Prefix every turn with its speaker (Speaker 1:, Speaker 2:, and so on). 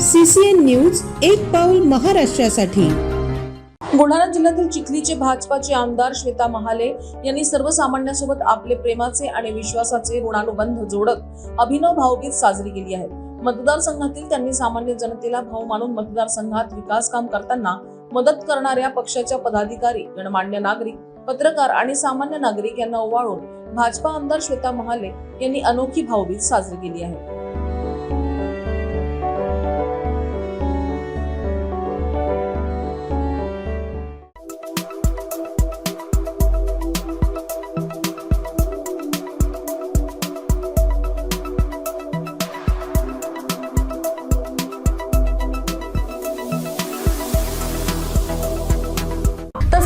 Speaker 1: CCN news एक पाऊल महाराष्ट्रासाठी.
Speaker 2: बुलढाणा जिल्ह्यातील चिखलीचे भाजपाचे आमदार श्वेता महाले यांनी सर्वसामान्यांसोबत आपले प्रेमाचे आणि विश्वासाचे ऋणानुबंध जोडत अभिनव भावगीत साजरी केली आहे मतदारसंघातील त्यांनी सामान्य जनतेला भाव मानून मतदारसंघात विकास काम करताना मदत करणाऱ्या पक्षाच्या पदाधिकारी गणमान्य नागरिक पत्रकार आणि सामान्य नागरिक यांना ओवाळून भाजपा आमदार श्वेता महाले यांनी अनोखी भावगीत साजरी केली आहे.